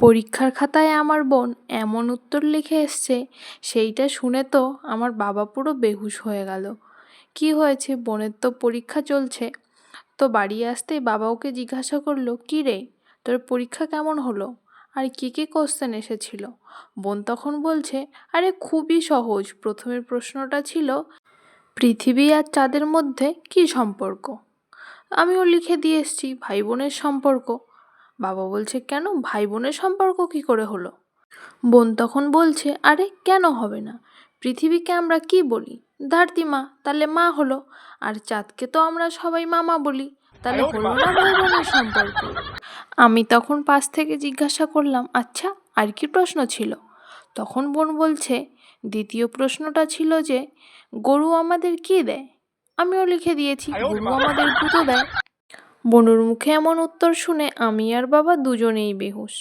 পরীক্ষার খাতায় আমার বোন এমন উত্তর লিখে এসছে, সেইটা শুনে তো আমার বাবা পুরো বেহুশ হয়ে গেল। কি হয়েছে? বোনের তো পরীক্ষা চলছে। তো বাড়ি আসতেই বাবা ওকে জিজ্ঞাসা করল, কী রে? তোর পরীক্ষা কেমন হলো? আর কী কী কোশ্চেন এসেছিল? বোন তখন বলছে, আরে খুবই সহজ। প্রথমের প্রশ্নটা ছিল, পৃথিবী আর চাঁদের মধ্যে কী সম্পর্ক? আমিও লিখে দিয়ে এসছি, ভাই বোনের সম্পর্ক। বাবা বলছে কেন? ভাই বোনের সম্পর্ক কি করে হলো? বোন তখন বলছে আরে কেন হবে না? পৃথিবীকে আমরা কি বলি? ধরতিমা তাহলে মা হলো। আর চাঁদকে তো আমরা সবাই মামা বলি। তাহলে হলো না ভাই বোনের সম্পর্ক? আমি তখন পাশ থেকে জিজ্ঞাসা করলাম আচ্ছা আর কি প্রশ্ন ছিল? তখন বোন বলছে দ্বিতীয় প্রশ্নটা ছিল যে গরু আমাদের কি দেয়? আমিও লিখে দিয়েছি গরু আমাদের গুঁতো দেয়। বনুর মুখে এমন উত্তর শুনে আমি আর বাবা দুজনেই বেহুশ।